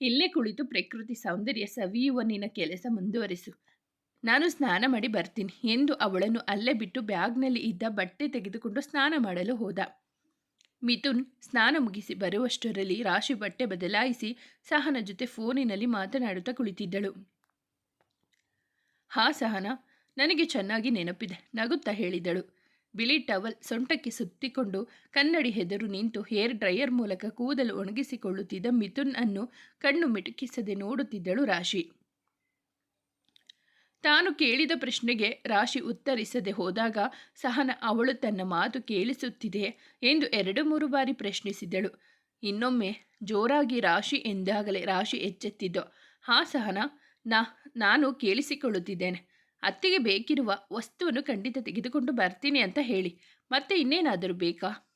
ಇಲ್ಲೇ ಕುಳಿತು ಪ್ರಕೃತಿ ಸೌಂದರ್ಯ ಸವಿಯುವ ನಿನ್ನ ಕೆಲಸ ಮುಂದುವರಿಸು. ನಾನು ಸ್ನಾನ ಮಾಡಿ ಬರ್ತೀನಿ ಎಂದು ಅವಳನ್ನು ಅಲ್ಲೇ ಬಿಟ್ಟು ಬ್ಯಾಗ್ನಲ್ಲಿ ಇದ್ದ ಬಟ್ಟೆ ತೆಗೆದುಕೊಂಡು ಸ್ನಾನ ಮಾಡಲು ಹೋದ. ಮಿಥುನ್ ಸ್ನಾನ ಮುಗಿಸಿ ಬರುವಷ್ಟರಲ್ಲಿ ರಾಶಿ ಬಟ್ಟೆ ಬದಲಾಯಿಸಿ ಸಹನ ಜೊತೆ ಫೋನಿನಲ್ಲಿ ಮಾತನಾಡುತ್ತಾ ಕುಳಿತಿದ್ದಳು. ಹಾ ಸಹನ, ನನಗೆ ಚೆನ್ನಾಗಿ ನೆನಪಿದೆ, ನಗುತ್ತಾ ಹೇಳಿದಳು. ಬಿಳಿ ಟವಲ್ ಸೊಂಟಕ್ಕೆ ಸುತ್ತಿಕೊಂಡು ಕನ್ನಡಿ ಹೆದರು ನಿಂತು ಹೇರ್ ಡ್ರೈಯರ್ ಮೂಲಕ ಕೂದಲು ಒಣಗಿಸಿಕೊಳ್ಳುತ್ತಿದ್ದ ಮಿಥುನ್ ಅನ್ನು ಕಣ್ಣು ಮಿಟುಕಿಸದೆ ನೋಡುತ್ತಿದ್ದಳು ರಾಶಿ. ತಾನು ಕೇಳಿದ ಪ್ರಶ್ನೆಗೆ ರಾಶಿ ಉತ್ತರಿಸದೆ ಹೋದಾಗ ಸಹನ ಅವಳು ತನ್ನ ಮಾತು ಕೇಳಿಸುತ್ತಿದೆ ಎಂದು ಎರಡು ಮೂರು ಬಾರಿ ಪ್ರಶ್ನಿಸಿದಳು. ಇನ್ನೊಮ್ಮೆ ಜೋರಾಗಿ ರಾಶಿ ಎಂದಾಗಲೇ ರಾಶಿ ಎಚ್ಚೆತ್ತಿದ್ದು. ಹಾ ಸಹನ, ನಾ, ನಾನು ಕೇಳಿಸಿಕೊಳ್ಳುತ್ತಿದ್ದೇನೆ. ಅತ್ತಿಗೆ ಬೇಕಿರುವ ವಸ್ತುವನ್ನು ಖಂಡಿತ ತೆಗೆದುಕೊಂಡು ಬರ್ತೀನಿ ಅಂತ ಹೇಳಿ. ಮತ್ತೆ ಇನ್ನೇನಾದರೂ ಬೇಕಾ?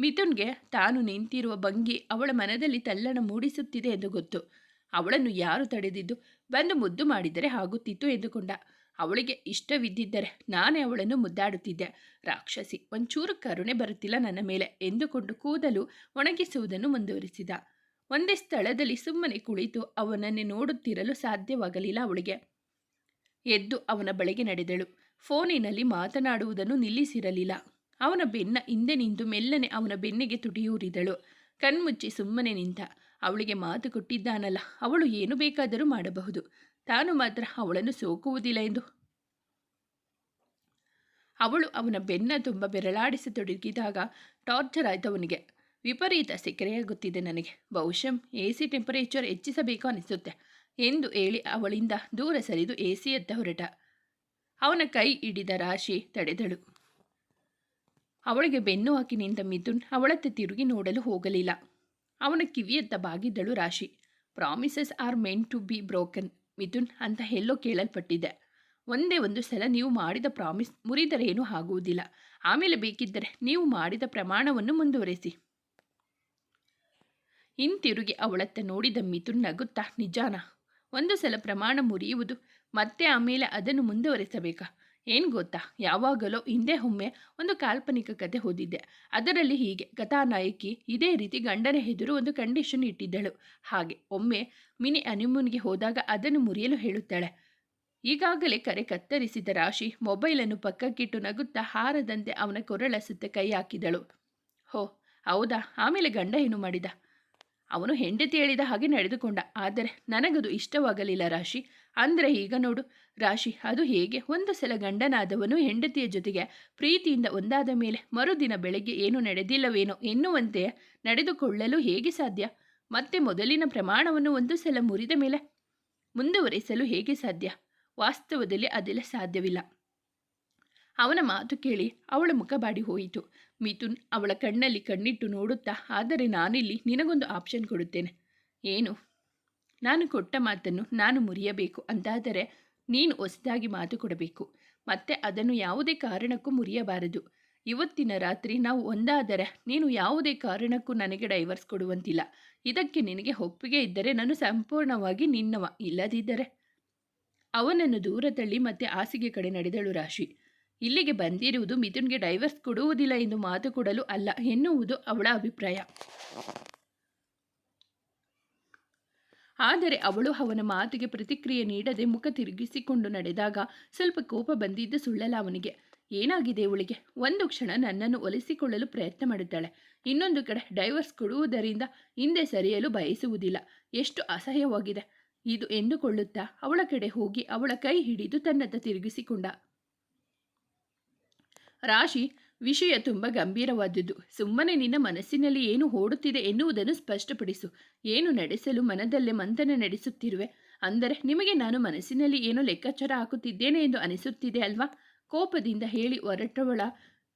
ಮಿಥುನ್ಗೆ ತಾನು ನಿಂತಿರುವ ಭಂಗಿ ಅವಳ ಮನದಲ್ಲಿ ತಲ್ಲಣ ಮೂಡಿಸುತ್ತಿದೆ ಎಂದು ಗೊತ್ತು. ಅವಳನ್ನು ಯಾರು ತಡೆದಿದ್ದು? ಬಂದು ಮುದ್ದು ಮಾಡಿದರೆ ಆಗುತ್ತಿತ್ತು ಎಂದುಕೊಂಡ. ಅವಳಿಗೆ ಇಷ್ಟವಿದ್ದಿದ್ದರೆ ನಾನೇ ಅವಳನ್ನು ಮುದ್ದಾಡುತ್ತಿದ್ದೆ. ರಾಕ್ಷಸಿ, ಒಂಚೂರು ಕರುಣೆ ಬರುತ್ತಿಲ್ಲ ನನ್ನ ಮೇಲೆ ಎಂದುಕೊಂಡು ಕೂದಲು ಒಣಗಿಸುವುದನ್ನು ಮುಂದುವರಿಸಿದ. ಒಂದೇ ಸ್ಥಳದಲ್ಲಿ ಸುಮ್ಮನೆ ಕುಳಿತು ಅವನನ್ನೇ ನೋಡುತ್ತಿರಲು ಸಾಧ್ಯವಾಗಲಿಲ್ಲ ಅವಳಿಗೆ. ಎದ್ದು ಅವನ ಬಳಿಗೆ ನಡೆದಳು. ಫೋನಿನಲ್ಲಿ ಮಾತನಾಡುವುದನ್ನು ನಿಲ್ಲಿಸಿರಲಿಲ್ಲ. ಅವನ ಬೆನ್ನ ಹಿಂದೆ ನಿಂತು ಮೆಲ್ಲನೆ ಅವನ ಬೆನ್ನಿಗೆ ತುಟಿಯೂರಿದಳು ಕಣ್ಮುಚ್ಚಿ ಸುಮ್ಮನೆ ನಿಂತ, ಅವಳಿಗೆ ಮಾತು ಕೊಟ್ಟಿದ್ದಾನಲ್ಲ, ಅವಳು ಏನು ಬೇಕಾದರೂ ಮಾಡಬಹುದು. ತಾನು ಮಾತ್ರ ಅವಳನ್ನು ಸೋಕುವುದಿಲ್ಲ ಎಂದು. ಅವಳು ಅವನ ಬೆನ್ನ ತುಂಬ ಬೆರಳಾಡಿಸತೊಡಗಿದಾಗ ಟಾರ್ಚರ್ ಆಯ್ತವನಿಗೆ. ವಿಪರೀತ ಸೆಕೆರೆಯಾಗುತ್ತಿದೆ ನನಗೆ. ಬಹುಶಃ ಎ ಸಿ ಟೆಂಪರೇಚರ್ ಹೆಚ್ಚಿಸಬೇಕು ಅನಿಸುತ್ತೆ. ಎಂದು ಹೇಳಿ ಅವಳಿಂದ ದೂರ ಸರಿದು ಎ ಸಿಯತ್ತ ಹೊರಟ. ಅವನ ಕೈ ಹಿಡಿದ ರಾಶಿ ತಡೆದಳು. ಅವಳಿಗೆ ಬೆನ್ನು ಹಾಕಿ ನಿಂತ ಮಿಥುನ್ ಅವಳತ್ತ ತಿರುಗಿ ನೋಡಲು ಹೋಗಲಿಲ್ಲ. ಅವನ ಕಿವಿಯತ್ತ ಬಾಗಿದ್ದಳು Rashi. Promises are meant to be broken Mithun ಅಂತ ಎಲ್ಲೋ ಕೇಳಲ್ಪಟ್ಟಿದೆ ಒಂದೇ ಒಂದು ಸಲ ನೀವು ಮಾಡಿದ ಪ್ರಾಮಿಸ್ ಮುರಿದರೇನೂ ಆಗುವುದಿಲ್ಲ. ಆಮೇಲೆ ಬೇಕಿದ್ದರೆ ನೀವು ಮಾಡಿದ ಪ್ರಮಾಣವನ್ನು ಮುಂದುವರೆಸಿ. ಹಿಂತಿರುಗಿ ಅವಳತ್ತ ನೋಡಿದ ಮಿಥುನ್ ನಗುತ್ತಾ, ನಿಜಾನ? ಒಂದು ಸಲ ಪ್ರಮಾಣ ಮುರಿಯುವುದು, ಮತ್ತೆ ಆಮೇಲೆ ಅದನ್ನು ಮುಂದುವರಿಸಬೇಕಾ? ಏನು ಗೊತ್ತಾ? ಯಾವಾಗಲೋ ಹಿಂದೆ ಒಮ್ಮೆ ಒಂದು ಕಾಲ್ಪನಿಕ ಕತೆ ಓದಿದ್ದೆ. ಅದರಲ್ಲಿ ಹೀಗೆ, ಕಥಾನಾಯಕಿ ಇದೇ ರೀತಿ ಗಂಡನ ಎದುರು ಒಂದು ಕಂಡೀಷನ್ ಇಟ್ಟಿದ್ದಳು. ಹಾಗೆ, ಒಮ್ಮೆ ಮಿನಿ ಅನಿಮೂನ್ಗೆ ಹೋದಾಗ ಅದನ್ನು ಮುರಿಯಲು ಹೇಳುತ್ತಾಳೆ. ಈಗಾಗಲೇ ಕರೆ ಕತ್ತರಿಸಿದ ರಾಶಿ ಮೊಬೈಲನ್ನು ಪಕ್ಕಕ್ಕಿಟ್ಟು ನಗುತ್ತಾ ಹಾರದಂತೆ ಅವನ ಕೊರಳ ಸುತ್ತ ಕೈ ಹಾಕಿದಳು. ಹೋ, ಹೌದಾ? ಆಮೇಲೆ ಗಂಡ ಏನು ಮಾಡಿದ? ಅವನು ಹೆಂಡತಿ ಹೇಳಿದ ಹಾಗೆ ನಡೆದುಕೊಂಡ. ಆದರೆ ನನಗದು ಇಷ್ಟವಾಗಲಿಲ್ಲ ರಾಶಿ. ಅಂದರೆ ಈಗ ನೋಡು ರಾಶಿ, ಅದು ಹೇಗೆ? ಒಂದು ಸಲ ಗಂಡನಾದವನು ಹೆಂಡತಿಯ ಜೊತೆಗೆ ಪ್ರೀತಿಯಿಂದ ಒಂದಾದ ಮೇಲೆ ಮರುದಿನ ಬೆಳಗ್ಗೆ ಏನು ನಡೆದಿಲ್ಲವೇನೋ ಎನ್ನುವಂತೆ ನಡೆದುಕೊಳ್ಳಲು ಹೇಗೆ ಸಾಧ್ಯ? ಮತ್ತೆ ಮೊದಲಿನ ಪ್ರಮಾಣವನ್ನು ಒಂದು ಸಲ ಮುರಿದ ಮೇಲೆ ಮುಂದುವರಿಸಲು ಹೇಗೆ ಸಾಧ್ಯ? ವಾಸ್ತವದಲ್ಲಿ ಅದೆಲ್ಲ, ಸಾಧ್ಯವಿಲ್ಲ. ಅವನ ಮಾತು ಕೇಳಿ ಅವಳ ಮುಖ ಬಾಡಿ ಹೋಯಿತು. ಮಿಥುನ್ ಅವಳ ಕಣ್ಣಲ್ಲಿ ಕಣ್ಣಿಟ್ಟು ನೋಡುತ್ತಾ, ಆದರೆ ನಾನಿಲ್ಲಿ ನಿನಗೊಂದು ಆಪ್ಷನ್ ಕೊಡುತ್ತೇನೆ. ಏನು? ನಾನು ಕೊಟ್ಟ ಮಾತನ್ನು ನಾನು ಮುರಿಯಬೇಕು. ಅಂತಾದರೆ ನೀನು ಹೊಸದಾಗಿ ಮಾತು ಕೊಡಬೇಕು. ಮತ್ತೆ ಅದನ್ನು ಯಾವುದೇ ಕಾರಣಕ್ಕೂ ಮುರಿಯಬಾರದು. ಇವತ್ತಿನ ರಾತ್ರಿ ನಾವು ಒಂದಾದರೆ ನೀನು ಯಾವುದೇ ಕಾರಣಕ್ಕೂ ನನಗೆ ಡೈವರ್ಸ್ ಕೊಡುವಂತಿಲ್ಲ. ಇದಕ್ಕೆ ನಿನಗೆ ಒಪ್ಪಿಗೆ ಇದ್ದರೆ ನಾನು ಸಂಪೂರ್ಣವಾಗಿ ನಿನ್ನವ. ಇಲ್ಲದಿದ್ದರೆ? ಅವನನ್ನು ದೂರ ತಳ್ಳಿ ಮತ್ತೆ ಹಾಸಿಗೆ ಕಡೆ ನಡೆದಳು ರಾಶಿ. ಇಲ್ಲಿಗೆ ಬಂದಿರುವುದು ಮಿಥುನ್ಗೆ ಡೈವರ್ಸ್ ಕೊಡುವುದಿಲ್ಲ ಎಂದು ಮಾತು ಕೊಡಲು ಅಲ್ಲ ಎನ್ನುವುದು ಅವಳ ಅಭಿಪ್ರಾಯ. ಆದರೆ ಅವಳು ಅವನ ಮಾತಿಗೆ ಪ್ರತಿಕ್ರಿಯೆ ನೀಡದೆ ಮುಖ ತಿರುಗಿಸಿಕೊಂಡು ನಡೆದಾಗ ಸ್ವಲ್ಪ ಕೋಪ ಬಂದಿದ್ದು ಸುಳ್ಳಲ್ಲ ಅವನಿಗೆ. ಏನಾಗಿದೆ ಇವಳಿಗೆ? ಒಂದು ಕ್ಷಣ ನನ್ನನ್ನು ಒಲಿಸಿಕೊಳ್ಳಲು ಪ್ರಯತ್ನ ಮಾಡುತ್ತಾಳೆ. ಇನ್ನೊಂದು ಕಡೆ ಡೈವರ್ಸ್ ಕೊಡುವುದರಿಂದ ಹಿಂದೆ ಸರಿಯಲು ಬಯಸುವುದಿಲ್ಲ. ಎಷ್ಟು ಅಸಹ್ಯವಾಗಿದೆ. ಇದು ಎಂದುಕೊಳ್ಳುತ್ತಾ ಅವಳ ಕಡೆ ಹೋಗಿ ಅವಳ ಕೈ ಹಿಡಿದು ತನ್ನತ್ತ ತಿರುಗಿಸಿಕೊಂಡ. ರಾಶಿ ವಿಷಯ ತುಂಬ ಗಂಭೀರವಾದದ್ದು. ಸುಮ್ಮನೆ ನಿನ್ನ ಮನಸ್ಸಿನಲ್ಲಿ ಏನು ಓಡುತ್ತಿದೆ ಎನ್ನುವುದನ್ನು ಸ್ಪಷ್ಟಪಡಿಸು. ಏನು ನಡೆಸಲು ಮನದಲ್ಲೇ ಮಂಥನ ನಡೆಸುತ್ತಿರುವೆ? ಅಂದರೆ ನಿಮಗೆ ನಾನು ಮನಸ್ಸಿನಲ್ಲಿ ಏನೋ ಲೆಕ್ಕಾಚಾರ ಹಾಕುತ್ತಿದ್ದೇನೆ ಎಂದು ಅನಿಸುತ್ತಿದೆ ಅಲ್ವಾ? ಕೋಪದಿಂದ ಹೇಳಿ ಹೊರಟವಳ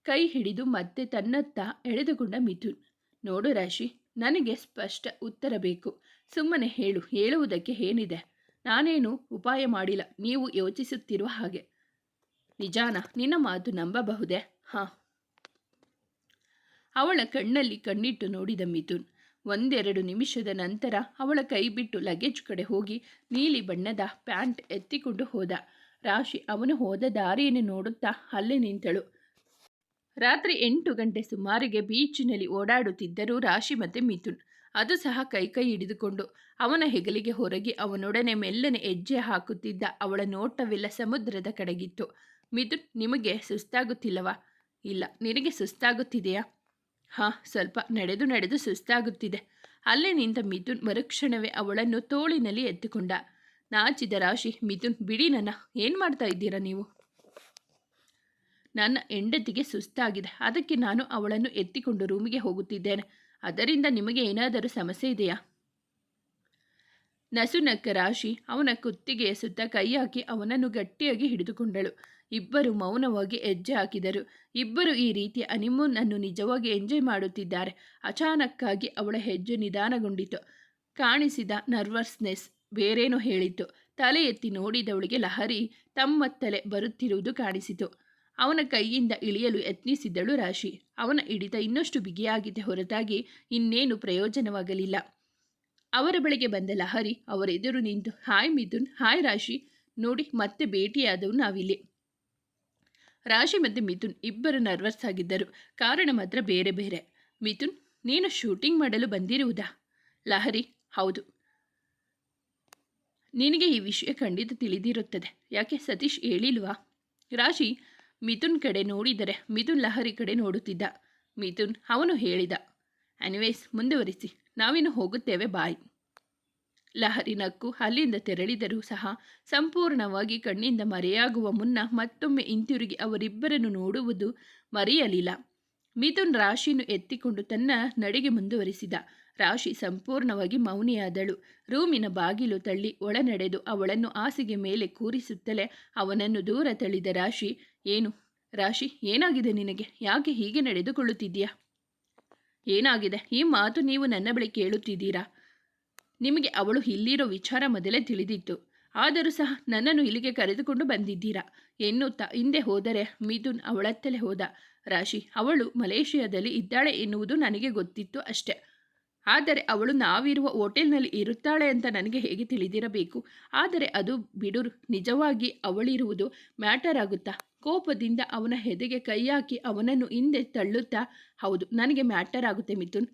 ಕೈ ಹಿಡಿದು ಮತ್ತೆ ತನ್ನತ್ತ ಎಳೆದುಕೊಂಡ ಮಿಥುನ್. ನೋಡು ರಾಶಿ, ನನಗೆ ಸ್ಪಷ್ಟ ಉತ್ತರ ಬೇಕು. ಸುಮ್ಮನೆ ಹೇಳು, ಹೇಳುವುದಕ್ಕೆ ಏನಿದೆ? ನಾನೇನು ಉಪಾಯ ಮಾಡಿಲ್ಲ. ನೀವು ಯೋಚಿಸುತ್ತಿರುವ ಹಾಗೆ. ನಿಜಾನ, ನಿನ್ನ ಮಾತು ನಂಬಬಹುದೇ? ಹಾಂ. ಅವಳ ಕಣ್ಣಲ್ಲಿ ಕಣ್ಣಿಟ್ಟು ನೋಡಿದ ಮಿಥುನ್. ಒಂದೆರಡು ನಿಮಿಷದ ನಂತರ ಅವಳ ಕೈ ಬಿಟ್ಟು ಲಗೇಜ್ ಕಡೆ ಹೋಗಿ ನೀಲಿ ಬಣ್ಣದ ಪ್ಯಾಂಟ್ ಎತ್ತಿಕೊಂಡು ಹೋದ. ರಾಶಿ ಅವನು ಹೋದ ದಾರಿಯನ್ನು ನೋಡುತ್ತಾ ಅಲ್ಲೇ ನಿಂತಳು. ರಾತ್ರಿ ಎಂಟು ಗಂಟೆ ಸುಮಾರಿಗೆ ಬೀಚಿನಲ್ಲಿ ಓಡಾಡುತ್ತಿದ್ದರು ರಾಶಿ ಮತ್ತು ಮಿಥುನ್. ಅದು ಸಹ ಕೈ ಕೈ ಹಿಡಿದುಕೊಂಡು ಅವನ ಹೆಗಲಿಗೆ ಹೊರಗೆ ಅವನೊಡನೆ ಮೆಲ್ಲನೆ ಹೆಜ್ಜೆ ಹಾಕುತ್ತಿದ್ದ ಅವಳ ನೋಟವೆಲ್ಲ ಸಮುದ್ರದ ಕಡೆಗಿತ್ತು. ಮಿಥುನ್ ನಿಮಗೆ ಸುಸ್ತಾಗುತ್ತಿಲ್ಲವಾ? ಇಲ್ಲ, ನಿನಗೆ ಸುಸ್ತಾಗುತ್ತಿದೆಯಾ? ಹಾಂ, ಸ್ವಲ್ಪ ನಡೆದು ನಡೆದು ಸುಸ್ತಾಗುತ್ತಿದೆ. ಅಲ್ಲೇ ನಿಂತ ಮಿಥುನ್ ಮರುಕ್ಷಣವೇ ಅವಳನ್ನು ತೋಳಿನಲ್ಲಿ ಎತ್ತಿಕೊಂಡ. ನಾಚಿದ ರಾಶಿ ಮಿಥುನ್ ಬಿಡಿ ನನ್ನ, ಏನು ಮಾಡ್ತಾ ಇದ್ದೀರಾ ನೀವು? ನನ್ನ ಹೆಂಡತಿಗೆ ಸುಸ್ತಾಗಿದೆ. ಅದಕ್ಕೆ ನಾನು ಅವಳನ್ನು ಎತ್ತಿಕೊಂಡು ರೂಮಿಗೆ ಹೋಗುತ್ತಿದ್ದೇನೆ. ಅದರಿಂದ ನಿಮಗೆ ಏನಾದರೂ ಸಮಸ್ಯೆ ಇದೆಯಾ? ನಸುನಕ್ಕ ರಾಶಿ, ಅವನ ಕುತ್ತಿಗೆಯ ಸುತ್ತ ಕೈ ಹಾಕಿ ಅವನನ್ನು ಗಟ್ಟಿಯಾಗಿ ಹಿಡಿದುಕೊಂಡಳು. ಇಬ್ಬರು ಮೌನವಾಗಿ ಹೆಜ್ಜೆ ಹಾಕಿದರು. ಇಬ್ಬರು ಈ ರೀತಿಯ ಅನಿಮೂನ್ ಅನ್ನು ನಿಜವಾಗಿ ಎಂಜಾಯ್ ಮಾಡುತ್ತಿದ್ದಾರೆ. ಅಚಾನಕ್ಕಾಗಿ ಅವಳ ಹೆಜ್ಜೆ ನಿಧಾನಗೊಂಡಿತು. ಕಾಣಿಸಿದ ನರ್ವಸ್ನೆಸ್ ಬೇರೇನೋ ಹೇಳಿತು. ತಲೆ ಎತ್ತಿ ನೋಡಿದವಳಿಗೆ ಲಹರಿ ತಮ್ಮತ್ತಲೆ ಬರುತ್ತಿರುವುದು ಕಾಣಿಸಿತು. ಅವನ ಕೈಯಿಂದ ಇಳಿಯಲು ಯತ್ನಿಸಿದ್ದಳು ರಾಶಿ. ಅವನ ಹಿಡಿತ ಇನ್ನಷ್ಟು ಬಿಗಿಯಾಗಿದೆ ಹೊರತಾಗಿ ಇನ್ನೇನು ಪ್ರಯೋಜನವಾಗಲಿಲ್ಲ. ಅವರ ಬಳಿಗೆ ಬಂದ ಲಹರಿ ಅವರೆದುರು ನಿಂತು, ಹಾಯ್ ಮಿಥುನ್, ಹಾಯ್ ರಾಶಿ. ನೋಡಿ, ಮತ್ತೆ ಭೇಟಿಯಾದವು ನಾವಿಲ್ಲಿ. ರಾಶಿ ಮತ್ತು ಮಿಥುನ್ ಇಬ್ಬರು ನರ್ವಸ್ ಆಗಿದ್ದರು. ಕಾರಣ ಮಾತ್ರ ಬೇರೆ ಬೇರೆ. ಮಿಥುನ್, ನೀನು ಶೂಟಿಂಗ್ ಮಾಡಲು ಬಂದಿರುವುದಾ? ಲಹರಿ, ಹೌದು. ನಿನಗೆ ಈ ವಿಷಯ ಖಂಡಿತ ತಿಳಿದಿರುತ್ತದೆ. ಯಾಕೆ? ಸತೀಶ್ ಹೇಳಿಲ್ವಾ? ರಾಶಿ, ಮಿಥುನ್ ಕಡೆ ನೋಡಿದರೆ ಮಿಥುನ್ ಲಹರಿ ಕಡೆ ನೋಡುತ್ತಿದ್ದ. ಮಿಥುನ್ ಅವನು ಹೇಳಿದ. ಅನಿವೇಸ್ ಮುಂದುವರಿಸಿ. ನಾವಿನ್ನು ಹೋಗುತ್ತೇವೆ ಬಾಯ್ ಲಹರಿ ನಕ್ಕು ಅಲ್ಲಿಂದ ತೆರಳಿದರೂ ಸಹ ಸಂಪೂರ್ಣವಾಗಿ ಕಣ್ಣಿಂದ ಮರೆಯಾಗುವ ಮುನ್ನ ಮತ್ತೊಮ್ಮೆ ಹಿಂತಿರುಗಿ ಅವರಿಬ್ಬರನ್ನು ನೋಡುವುದು ಮರೆಯಲಿಲ್ಲ. ಮಿಥುನ್ ರಾಶಿಯನ್ನು ಎತ್ತಿಕೊಂಡು ತನ್ನ ನಡೆಗೆ ಮುಂದುವರಿಸಿದ. ರಾಶಿ ಸಂಪೂರ್ಣವಾಗಿ ಮೌನಿಯಾದಳು. ರೂಮಿನ ಬಾಗಿಲು ತಳ್ಳಿ ಒಳನಡೆದು ಅವಳನ್ನು ಹಾಸಿಗೆ ಮೇಲೆ ಕೂರಿಸುತ್ತಲೇ ಅವನನ್ನು ದೂರ ತಳ್ಳಿದ ರಾಶಿ, ಏನು? ರಾಶಿ, ಏನಾಗಿದೆ ನಿನಗೆ? ಯಾಕೆ ಹೀಗೆ ನಡೆದುಕೊಳ್ಳುತ್ತಿದ್ದೀಯಾ? ಏನಾಗಿದೆ? ಈ ಮಾತು ನೀವು ನನ್ನ ಬಳಿ ಕೇಳುತ್ತಿದ್ದೀರಾ? ನಿಮಗೆ ಅವಳು ಇಲ್ಲಿರೋ ವಿಚಾರ ಮೊದಲೇ ತಿಳಿದಿತ್ತು. ಆದರೂ ಸಹ ನನ್ನನ್ನು ಇಲ್ಲಿಗೆ ಕರೆದುಕೊಂಡು ಬಂದಿದ್ದೀರಾ? ಎನ್ನುತ್ತಾ ಹಿಂದೆ ಹೋದರೆ ಮಿಥುನ್ ಅವಳತ್ತಲೇ ಹೋದ. ರಾಶಿ, ಅವಳು ಮಲೇಷಿಯಾದಲ್ಲಿ ಇದ್ದಾಳೆ ಎನ್ನುವುದು ನನಗೆ ಗೊತ್ತಿತ್ತು ಅಷ್ಟೆ. ಆದರೆ ಅವಳು ನಾವಿರುವ ಹೋಟೆಲ್ನಲ್ಲಿ ಇರುತ್ತಾಳೆ ಅಂತ ನನಗೆ ಹೇಗೆ ತಿಳಿದಿರಬೇಕು? ಆದರೆ ಅದು ಬಿಡುರು, ನಿಜವಾಗಿ ಅವಳಿರುವುದು ಮ್ಯಾಟರ್ ಆಗುತ್ತಾ? ಕೋಪದಿಂದ ಅವನ ಹೆದೆಗೆ ಕೈ ಹಾಕಿ ಅವನನ್ನು ಹಿಂದೆ ತಳ್ಳುತ್ತಾ? ಹೌದು, ನನಗೆ ಮ್ಯಾಟರ್ ಆಗುತ್ತೆ ಮಿಥುನ್.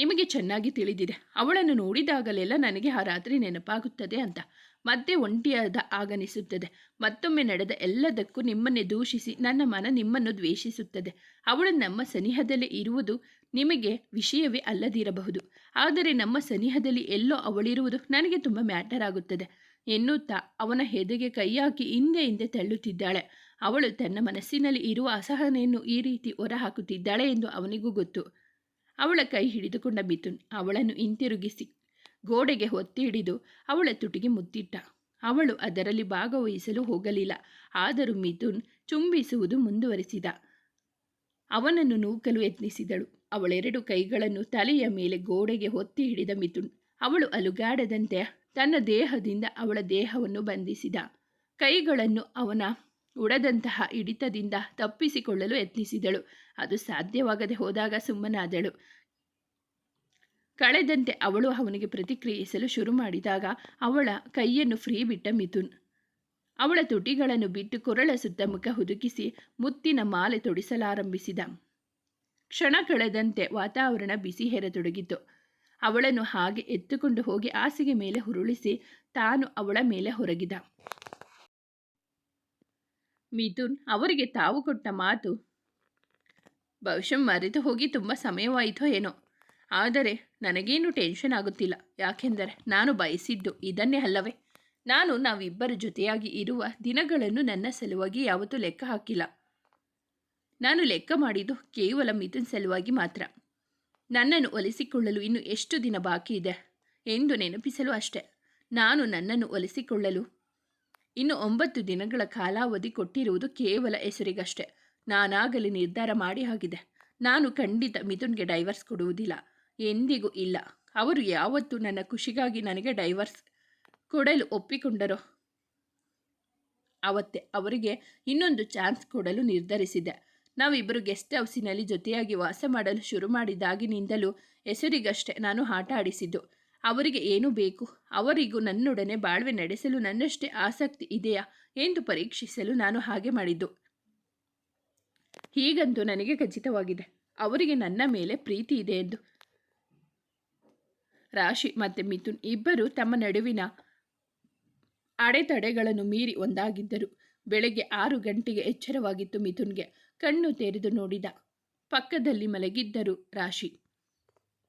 ನಿಮಗೆ ಚೆನ್ನಾಗಿ ತಿಳಿದಿದೆ. ಅವಳನ್ನು ನೋಡಿದಾಗಲೆಲ್ಲ ನನಗೆ ಆ ರಾತ್ರಿ ನೆನಪಾಗುತ್ತದೆ ಅಂತ. ಮತ್ತೆ ಒಂಟಿಯಾದ ಆಗನಿಸುತ್ತದೆ. ಮತ್ತೊಮ್ಮೆ ನಡೆದ ಎಲ್ಲದಕ್ಕೂ ನಿಮ್ಮನ್ನೇ ದೂಷಿಸಿ ನನ್ನ ಮನ ನಿಮ್ಮನ್ನು ದ್ವೇಷಿಸುತ್ತದೆ. ಅವಳು ನಮ್ಮ ಸನಿಹದಲ್ಲಿ ಇರುವುದು ನಿಮಗೆ ವಿಷಯವೇ ಅಲ್ಲದಿರಬಹುದು. ಆದರೆ ನಮ್ಮ ಸನಿಹದಲ್ಲಿ ಎಲ್ಲೋ ಅವಳಿರುವುದು ನನಗೆ ತುಂಬ ಮ್ಯಾಟರ್ ಆಗುತ್ತದೆ. ಎನ್ನುತ್ತಾ ಅವನ ಹೆದೆಗೆ ಕೈ ಹಾಕಿ ಹಿಂದೆ ಹಿಂದೆ ತಳ್ಳುತ್ತಿದ್ದಾಳೆ. ಅವಳು ತನ್ನ ಮನಸ್ಸಿನಲ್ಲಿ ಇರುವ ಅಸಹನೆಯನ್ನು ಈ ರೀತಿ ಹೊರಹಾಕುತ್ತಿದ್ದಾಳೆ ಎಂದು ಅವನಿಗೂ ಗೊತ್ತು. ಅವಳ ಕೈ ಹಿಡಿದುಕೊಂಡ ಮಿಥುನ್ ಅವಳನ್ನು ಹಿಂತಿರುಗಿಸಿ. ಗೋಡೆಗೆ ಹೊತ್ತಿ ಹಿಡಿದು ಅವಳ ತುಟಿಗೆ ಮುತ್ತಿಟ್ಟ. ಅವಳು ಅದರಲ್ಲಿ ಭಾಗವಹಿಸಲು ಹೋಗಲಿಲ್ಲ. ಆದರೂ ಮಿಥುನ್ ಚುಂಬಿಸುವುದು ಮುಂದುವರಿಸಿದ. ಅವನನ್ನು ನೂಕಲು ಯತ್ನಿಸಿದಳು. ಅವಳೆರಡು ಕೈಗಳನ್ನು ತಲೆಯ ಮೇಲೆ ಗೋಡೆಗೆ ಹೊತ್ತಿ ಹಿಡಿದ ಮಿಥುನ್. ಅವಳು ಅಲುಗಾಡದಂತೆ ತನ್ನ ದೇಹದಿಂದ ಅವಳ ದೇಹವನ್ನು ಬಂಧಿಸಿದ. ಕೈಗಳನ್ನು ಅವನ ಉಡದಂತಹ ಹಿಡಿತದಿಂದ ತಪ್ಪಿಸಿಕೊಳ್ಳಲು ಯತ್ನಿಸಿದಳು. ಅದು ಸಾಧ್ಯವಾಗದೆ ಹೋದಾಗ ಸುಮ್ಮನಾದಳು. ಕಳೆದಂತೆ ಅವಳು ಅವನಿಗೆ ಪ್ರತಿಕ್ರಿಯಿಸಲು ಶುರು ಮಾಡಿದಾಗ ಅವಳ ಕೈಯನ್ನು ಫ್ರೀ ಬಿಟ್ಟ ಮಿಥುನ್. ಅವಳ ತುಟಿಗಳನ್ನು ಬಿಟ್ಟು ಕೊರಳ ಸುತ್ತ ಮುಖ ಹುದುಕಿಸಿ ಮುತ್ತಿನ ಮಾಲೆ ತೊಡಿಸಲಾರಂಭಿಸಿದ. ಕ್ಷಣ ಕಳೆದಂತೆ ವಾತಾವರಣ ಬಿಸಿ ಹೇರತೊಡಗಿತು ಅವಳನ್ನು ಹಾಗೆ ಎತ್ತುಕೊಂಡು ಹೋಗಿ ಹಾಸಿಗೆ ಮೇಲೆ ಹುರುಳಿಸಿ ತಾನು ಅವಳ ಮೇಲೆ ಹೊರಗಿದ. ಮಿಥುನ್ ಅವರಿಗೆ ತಾವು ಕೊಟ್ಟ ಮಾತು. ಬಹುಶಃ ಮರೆತು ಹೋಗಿ ತುಂಬ ಸಮಯವಾಯಿತೋ ಏನೋ. ಆದರೆ ನನಗೇನು ಟೆನ್ಷನ್ ಆಗುತ್ತಿಲ್ಲ. ಯಾಕೆಂದರೆ ನಾನು ಬಯಸಿದ್ದು ಇದನ್ನೇ ಅಲ್ಲವೇ. ನಾನು ನಾವಿಬ್ಬರ ಜೊತೆಯಾಗಿ ಇರುವ ದಿನಗಳನ್ನು ನನ್ನ ಸಲುವಾಗಿ ಯಾವತ್ತೂ ಲೆಕ್ಕ ಹಾಕಿಲ್ಲ. ನಾನು ಲೆಕ್ಕ ಮಾಡಿದ್ದು ಕೇವಲ ಮಿಥುನ್ ಸಲುವಾಗಿ ಮಾತ್ರ. ನನ್ನನ್ನು ಒಲಿಸಿಕೊಳ್ಳಲು ಇನ್ನು ಎಷ್ಟು ದಿನ ಬಾಕಿ ಇದೆ ಎಂದು ನೆನಪಿಸಲು ಅಷ್ಟೆ. ನಾನು ನನ್ನನ್ನು ಒಲಿಸಿಕೊಳ್ಳಲು ಇನ್ನು ಒಂಬತ್ತು ದಿನಗಳ ಕಾಲಾವಧಿ ಕೊಟ್ಟಿರುವುದು ಕೇವಲ ಹೆಸರಿಗಷ್ಟೆ. ನಾನಾಗಲಿ ನಿರ್ಧಾರ ಮಾಡಿ ಆಗಿದೆ ನಾನು ಖಂಡಿತ ಮಿಥುನ್ಗೆ ಡೈವರ್ಸ್ ಕೊಡುವುದಿಲ್ಲ. ಎಂದಿಗೂ ಇಲ್ಲ. ಅವರು ಯಾವತ್ತೂ ನನ್ನ ಖುಷಿಗಾಗಿ ನನಗೆ ಡೈವರ್ಸ್ ಕೊಡಲು ಒಪ್ಪಿಕೊಂಡರು. ಅವತ್ತೆ ಅವರಿಗೆ ಇನ್ನೊಂದು ಚಾನ್ಸ್ ಕೊಡಲು ನಿರ್ಧರಿಸಿದೆ. ನಾವಿಬ್ಬರು ಗೆಸ್ಟ್ ಹೌಸಿನಲ್ಲಿ ಜೊತೆಯಾಗಿ ವಾಸ ಮಾಡಲು ಶುರು ಮಾಡಿದಾಗಿನಿಂದಲೂ ಹೆಸರಿಗಷ್ಟೇ ನಾನು ಆಟ ಆಡಿಸಿದ್ದು ಅವರಿಗೆ ಏನು ಬೇಕು? ಅವರಿಗೂ ನನ್ನೊಡನೆ ಬಾಳ್ವೆ ನಡೆಸಲು ನನ್ನಷ್ಟೇ ಆಸಕ್ತಿ ಇದೆಯಾ ಎಂದು ಪರೀಕ್ಷಿಸಲು ನಾನು ಹಾಗೆ ಮಾಡಿದ್ದು. ಹೀಗಂತೂ ನನಗೆ ಖಚಿತವಾಗಿದೆ. ಅವರಿಗೆ ನನ್ನ ಮೇಲೆ ಪ್ರೀತಿ ಇದೆ ಎಂದು. ರಾಶಿ ಮತ್ತು ಮಿಥುನ್ ಇಬ್ಬರು ತಮ್ಮ ನಡುವಿನ ಅಡೆತಡೆಗಳನ್ನು ಮೀರಿ ಒಂದಾಗಿದ್ದರು. ಬೆಳಗ್ಗೆ ಆರು ಗಂಟೆಗೆ ಎಚ್ಚರವಾಗಿತ್ತು ಮಿಥುನ್ಗೆ. ಕಣ್ಣು ತೆರೆದು ನೋಡಿದ. ಪಕ್ಕದಲ್ಲಿ ಮಲಗಿದ್ದರು ರಾಶಿ.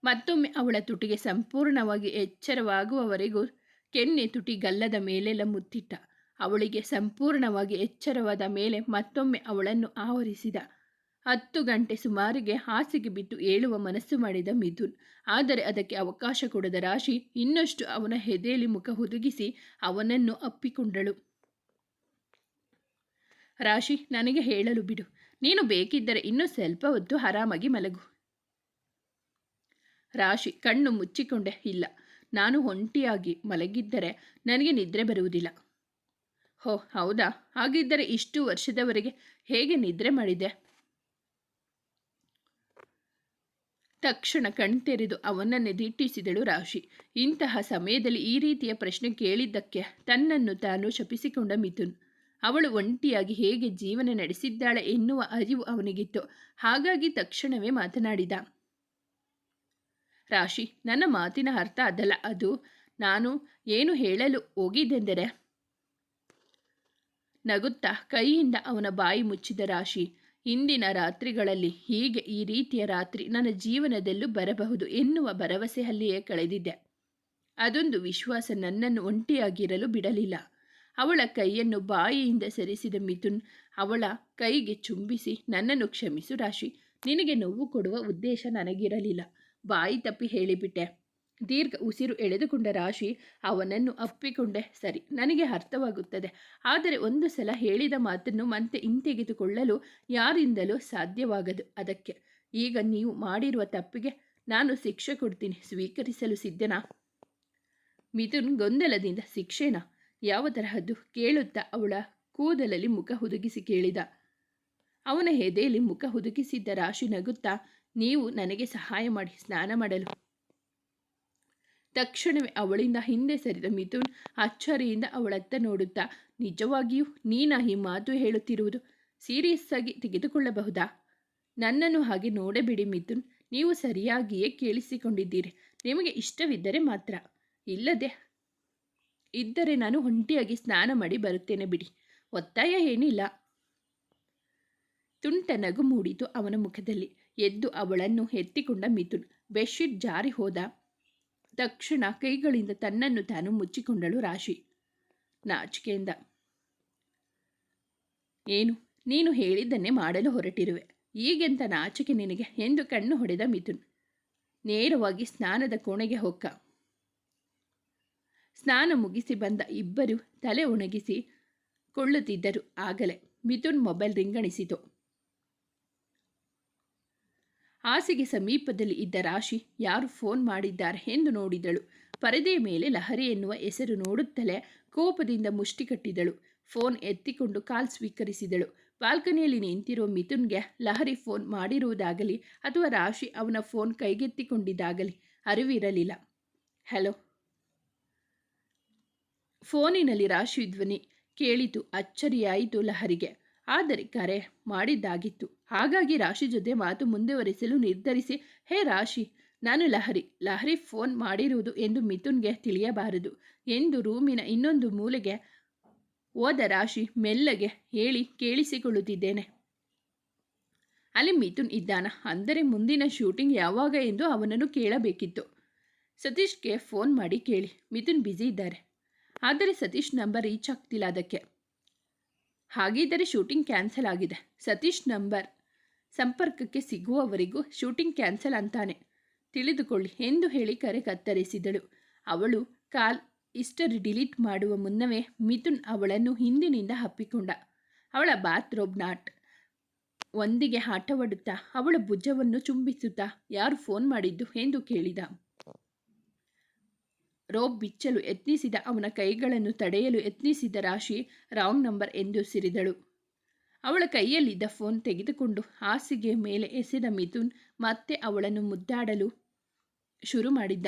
ಮತ್ತೊಮ್ಮೆ ಅವಳ ತುಟಿಗೆ ಸಂಪೂರ್ಣವಾಗಿ ಎಚ್ಚರವಾಗುವವರೆಗೂ ಕೆನ್ನೆ ತುಟಿ ಗಲ್ಲದ ಮೇಲೆಲ್ಲ ಮುತ್ತಿಟ್ಟ ಅವಳಿಗೆ ಸಂಪೂರ್ಣವಾಗಿ ಎಚ್ಚರವಾದ ಮೇಲೆ ಮತ್ತೊಮ್ಮೆ ಅವಳನ್ನು ಆವರಿಸಿದ. ಹತ್ತು ಗಂಟೆ ಸುಮಾರಿಗೆ ಹಾಸಿಗೆ ಬಿಟ್ಟು ಏಳುವ ಮನಸ್ಸು ಮಾಡಿದ ಮಿಥುನ್. ಆದರೆ ಅದಕ್ಕೆ ಅವಕಾಶ ಕೊಡದ ರಾಶಿ ಇನ್ನಷ್ಟು ಅವನ ಹೆದೆಯಲ್ಲಿ ಮುಖ ಹುದುಗಿಸಿ ಅವನನ್ನು ಅಪ್ಪಿಕೊಂಡಳು. ರಾಶಿ, ನನಗೆ ಹೇಳಲು ಬಿಡು. ನೀನು ಬೇಕಿದ್ದರೆ ಇನ್ನೂ ಸ್ವಲ್ಪ ಹೊತ್ತು ಆರಾಮಾಗಿ ಮಲಗು. ರಾಶಿ ಕಣ್ಣು ಮುಚ್ಚಿಕೊಂಡೆ. ಇಲ್ಲ, ನಾನು ಒಂಟಿಯಾಗಿ ಮಲಗಿದ್ದರೆ ನನಗೆ ನಿದ್ರೆ ಬರುವುದಿಲ್ಲ. ಹೋ, ಹೌದಾ? ಹಾಗಿದ್ದರೆ ಇಷ್ಟು ವರ್ಷದವರೆಗೆ ಹೇಗೆ ನಿದ್ರೆ ಮಾಡಿದೆ? ತಕ್ಷಣ ಕಣ್ತೆರೆದು ಅವನನ್ನೇ ದಿಟ್ಟಿಸಿದಳು ರಾಶಿ. ಇಂತಹ ಸಮಯದಲ್ಲಿ ಈ ರೀತಿಯ ಪ್ರಶ್ನೆ ಕೇಳಿದ್ದಕ್ಕೆ ತನ್ನನ್ನು ತಾನು ಶಪಿಸಿಕೊಂಡ ಮಿಥುನ್. ಅವಳು ಒಂಟಿಯಾಗಿ ಹೇಗೆ ಜೀವನ ನಡೆಸಿದ್ದಾಳೆ ಎನ್ನುವ ಅರಿವು ಅವನಿಗಿತ್ತು. ಹಾಗಾಗಿ ತಕ್ಷಣವೇ ಮಾತನಾಡಿದ. ರಾಶಿ, ನನ್ನ ಮಾತಿನ ಅರ್ಥ ಅದಲ್ಲ. ಅದು ನಾನು ಏನು ಹೇಳಲು ಹೋಗಿದ್ದೆಂದರೆ? ನಗುತ್ತಾ ಕೈಯಿಂದ ಅವನ ಬಾಯಿ ಮುಚ್ಚಿದ ರಾಶಿ, ಇಂದಿನ ರಾತ್ರಿಗಳಲ್ಲಿ ಹೀಗೆ ಈ ರೀತಿಯ ರಾತ್ರಿ ನನ್ನ ಜೀವನದಲ್ಲೂ ಬರಬಹುದು ಎನ್ನುವ ಭರವಸೆಯಲ್ಲಿಯೇ ಕಳೆದಿದ್ದೆ. ಅದೊಂದು ವಿಶ್ವಾಸ ನನ್ನನ್ನು ಒಂಟಿಯಾಗಿರಲು ಬಿಡಲಿಲ್ಲ. ಅವಳ ಕೈಯನ್ನು ಬಾಯಿಯಿಂದ ಸರಿಸಿದ ಮಿಥುನ್ ಅವಳ ಕೈಗೆ ಚುಂಬಿಸಿ, ನನ್ನನ್ನು ಕ್ಷಮಿಸು ರಾಶಿ, ನಿನಗೆ ನೋವು ಕೊಡುವ ಉದ್ದೇಶ ನನಗಿರಲಿಲ್ಲ. ಬಾಯಿ ತಪ್ಪಿ ಹೇಳಿಬಿಟ್ಟೆ. ದೀರ್ಘ ಉಸಿರು ಎಳೆದುಕೊಂಡ ರಾಶಿ ಅವನನ್ನು ಅಪ್ಪಿಕೊಂಡೆ. ಸರಿ, ನನಗೆ ಅರ್ಥವಾಗುತ್ತದೆ. ಆದರೆ ಒಂದು ಸಲ ಹೇಳಿದ ಮಾತನ್ನು ಮತ್ತೆ ಹಿಂತೆಗೆದುಕೊಳ್ಳಲು ಯಾರಿಂದಲೂ ಸಾಧ್ಯವಾಗದು ಅದಕ್ಕೆ. ಈಗ ನೀವು ಮಾಡಿರುವ ತಪ್ಪಿಗೆ ನಾನು ಶಿಕ್ಷೆ ಕೊಡ್ತೀನಿ. ಸ್ವೀಕರಿಸಲು ಸಿದ್ಧನಾ? ಮಿಥುನ್ ಗೊಂದಲದಿಂದ ಶಿಕ್ಷೆನಾ? ಯಾವ ತರಹದ್ದು? ಕೇಳುತ್ತಾ ಅವಳ ಕೂದಲಲ್ಲಿ ಮುಖ ಹುದುಗಿಸಿ ಕೇಳಿದ. ಅವನ ಎದೆಯಲ್ಲಿ ಮುಖ ಹುದುಗಿಸಿದ್ದ ರಾಶಿ ನಗುತ್ತಾ ನೀವು ನನಗೆ ಸಹಾಯ ಮಾಡಿ, ಸ್ನಾನ ಮಾಡಲು. ತಕ್ಷಣವೇ ಅವಳಿಂದ ಹಿಂದೆ ಸರಿದ ಮಿಥುನ್ ಅಚ್ಚರಿಯಿಂದ ಅವಳತ್ತ ನೋಡುತ್ತಾ, ನಿಜವಾಗಿಯೂ ನೀನ ಈ ಮಾತು ಹೇಳುತ್ತಿರುವುದು ಸೀರಿಯಸ್ ಆಗಿ ತೆಗೆದುಕೊಳ್ಳಬಹುದಾ? ನನ್ನನ್ನು ಹಾಗೆ ನೋಡಬೇಡಿ ಮಿಥುನ್, ನೀವು ಸರಿಯಾಗಿಯೇ ಕೇಳಿಸಿಕೊಂಡಿದ್ದೀರಿ, ನಿಮಗೆ ಇಷ್ಟವಿದ್ದರೆ ಮಾತ್ರ. ಇಲ್ಲದೆ ಇದ್ದರೆ ನಾನು ಒಂಟಿಯಾಗಿ ಸ್ನಾನ ಮಾಡಿ ಬರುತ್ತೇನೆ ಬಿಡಿ. ಒತ್ತಾಯ ಏನಿಲ್ಲ. ತುಂಟ ನಗು ಮೂಡಿತು ಅವನ ಮುಖದಲ್ಲಿ. ಎದ್ದು ಅವಳನ್ನು ಎತ್ತಿಕೊಂಡ ಮಿಥುನ್. ಬೆಡ್ಶೀಟ್ ಜಾರಿ ಹೋದ ತಕ್ಷಣ ಕೈಗಳಿಂದ ತನ್ನನ್ನು ತಾನು ಮುಚ್ಚಿಕೊಂಡಳು ರಾಶಿ. ನಾಚಿಕೆಯಿಂದ, ಏನು, ನೀನು ಹೇಳಿದ್ದನ್ನೇ ಮಾಡಲು ಹೊರಟಿರುವೆ. ಈಗೆಂತ ನಾಚಿಕೆ ನಿನಗೆ? ಎಂದು ಕಣ್ಣು ಹೊಡೆದ ಮಿಥುನ್. ನೇರವಾಗಿ ಸ್ನಾನದ ಕೋಣೆಗೆ ಹೊಕ್ಕ. ಸ್ನಾನ ಮುಗಿಸಿ ಬಂದ ಇಬ್ಬರು ತಲೆ ಒಣಗಿಸಿ ಕೊಳ್ಳುತ್ತಿದ್ದರು ಆಗಲೇ ಮಿಥುನ್ ಮೊಬೈಲ್ ರಿಂಗಣಿಸಿತು. ಹಾಸಿಗೆ ಸಮೀಪದಲ್ಲಿ ಇದ್ದ ರಾಶಿ ಯಾರು ಫೋನ್ ಮಾಡಿದ್ದಾರೆ ಎಂದು ನೋಡಿದಳು. ಪರದೆಯ ಮೇಲೆ ಲಹರಿ ಎನ್ನುವ ಹೆಸರು ನೋಡುತ್ತಲೇ ಕೋಪದಿಂದ ಮುಷ್ಟಿ ಕಟ್ಟಿದಳು. ಫೋನ್ ಎತ್ತಿಕೊಂಡು ಕಾಲ್ ಸ್ವೀಕರಿಸಿದಳು. ಬಾಲ್ಕನಿಯಲ್ಲಿ ನಿಂತಿರುವ ಮಿಥುನ್ಗೆ ಲಹರಿ ಫೋನ್ ಮಾಡಿರುವುದಾಗಲಿ ಅಥವಾ ರಾಶಿ ಅವನ ಫೋನ್ ಕೈಗೆತ್ತಿಕೊಂಡಿದ್ದಾಗಲಿ ಅರಿವಿರಲಿಲ್ಲ. ಹಲೋ? ಫೋನಿನಲ್ಲಿ ರಾಶಿ ಧ್ವನಿ ಕೇಳಿತು. ಅಚ್ಚರಿಯಾಯಿತು ಲಹರಿಗೆ. ಆದರೆ ಕರೆ ಮಾಡಿದ್ದಾಗಿತ್ತು. ಹಾಗಾಗಿ ರಾಶಿ ಜೊತೆ ಮಾತು ಮುಂದುವರಿಸಲು ನಿರ್ಧರಿಸಿ, ಹೇ ರಾಶಿ, ನಾನು ಲಹರಿ ಲಹರಿ ಫೋನ್ ಮಾಡಿರುವುದು ಎಂದು ಮಿಥುನ್ಗೆ ತಿಳಿಯಬಾರದು ಎಂದು ರೂಮಿನ ಇನ್ನೊಂದು ಮೂಲೆಗೆ ಹೋದ ರಾಶಿ ಮೆಲ್ಲಗೆ ಹೇಳಿ ಕೇಳಿಸಿಕೊಳ್ಳುತ್ತಿದ್ದೇನೆ. ಅಲ್ಲಿ ಮಿಥುನ್ ಇದ್ದಾನ? ಅಂದರೆ ಮುಂದಿನ ಶೂಟಿಂಗ್ ಯಾವಾಗ ಎಂದು ಅವನನ್ನು ಕೇಳಬೇಕಿತ್ತು. ಸತೀಶ್ಗೆ ಫೋನ್ ಮಾಡಿ ಕೇಳಿ. ಮಿಥುನ್ ಬ್ಯುಸಿ ಇದ್ದಾರೆ. ಆದರೆ ಸತೀಶ್ ನಂಬರ್ ರೀಚ್ ಆಗ್ತಿಲ್ಲ ಅದಕ್ಕೆ. ಹಾಗಿದ್ದರೆ ಶೂಟಿಂಗ್ ಕ್ಯಾನ್ಸಲ್ ಆಗಿದೆ. ಸತೀಶ್ ನಂಬರ್ ಸಂಪರ್ಕಕ್ಕೆ ಸಿಗುವವರೆಗೂ ಶೂಟಿಂಗ್ ಕ್ಯಾನ್ಸಲ್ ಅಂತಾನೆ. ತಿಳಿದುಕೊಳ್ಳಿ ಎಂದು ಹೇಳಿ ಕರೆ ಕತ್ತರಿಸಿದಳು. ಅವಳು ಕಾಲ್ ಇಷ್ಟರ್ ಡಿಲೀಟ್ ಮಾಡುವ ಮುನ್ನವೇ ಮಿಥುನ್ ಅವಳನ್ನು ಹಿಂದಿನಿಂದ ಹಪ್ಪಿಕೊಂಡ ಅವಳ ಬಾತ್ರೂಬ್ ನಾಟ್ ಒಂದಿಗೆ ಆಟವಾಡುತ್ತಾ ಅವಳ ಭುಜವನ್ನು ಚುಂಬಿಸುತ್ತಾ ಯಾರು ಫೋನ್ ಮಾಡಿದ್ದು ಎಂದು ಕೇಳಿದ. ರೋಬ್ ಬಿಚ್ಚಲು ಯತ್ನಿಸಿದ ಅವನ ಕೈಗಳನ್ನು ತಡೆಯಲು ಯತ್ನಿಸಿದ ರಾಶಿ ರಾಂಗ್ ನಂಬರ್ ಎಂದು ಸಿರಿದಳು. ಅವಳ ಕೈಯಲ್ಲಿದ್ದ ಫೋನ್ ತೆಗೆದುಕೊಂಡು ಹಾಸಿಗೆ ಮೇಲೆ ಎಸೆದ ಮಿಥುನ್ ಮತ್ತೆ ಅವಳನ್ನು ಮುದ್ದಾಡಲು ಶುರು ಮಾಡಿದ್ದ.